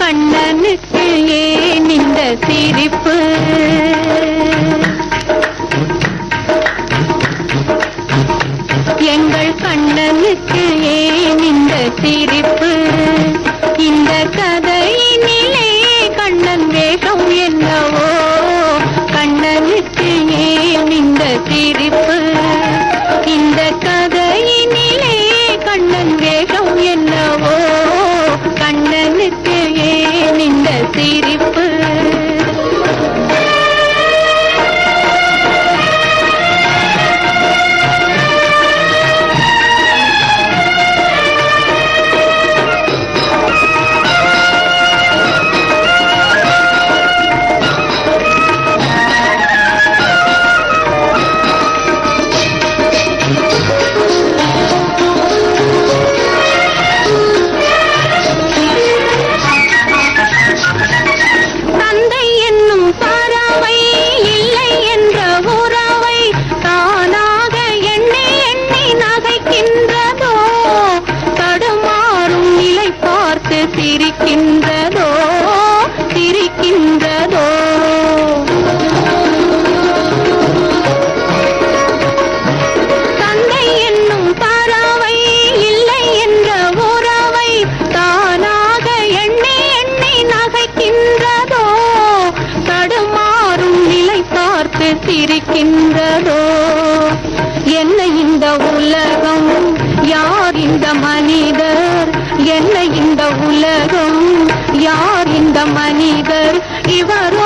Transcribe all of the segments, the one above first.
கண்ணனுக்கு ஏன் இந்த சிரிப்பு? எங்கள் கண்ணனுக்கு ஏன் இந்த சிரிப்பு? இந்த கதையினிலே கண்ணன் வேகம் என்னவோ? கண்ணனுக்கு ஏன் இந்த சிரிப்பு? சிரிக்கின்றதோ? சிரிக்கின்றதோ? தந்தை என்னும் பறவை இல்லை என்ற உறவை தானாக எண்ணி எண்ணி நகைக்கின்றதோ? தடுமாறும் நிலை பார்த்து சிரிக்கின்றதோ? என்ன இந்த உலகம் யார் இந்த மனிதர்? என்ன உலகம். யார் இந்த மனிதர்? இவர்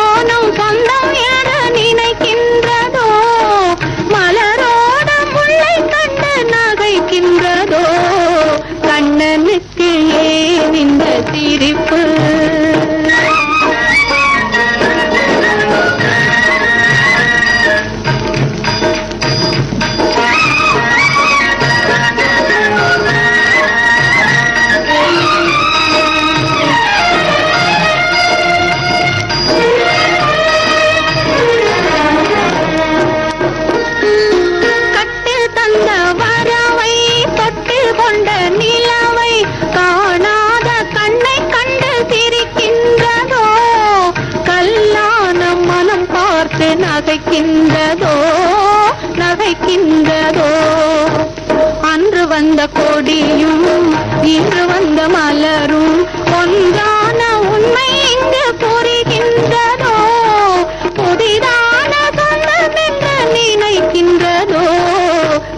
நகைக்கின்றதோ நகைக்கின்றதோ? அன்று வந்த கொடியும் இன்று வந்த மலரும் ஒன்றான உண்மை இங்கு புரிகின்றதோ புதிதான சொந்தம் என்று நினைக்கின்றதோ?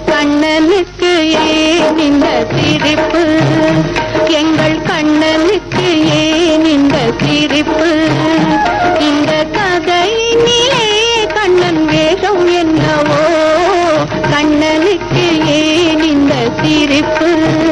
கண்ணனுக்கு ஏன் இந்த சிரிப்பு? எங்கள் கண்ணனுக்கு ஏன் இந்த சிரிப்பு? என்னவோ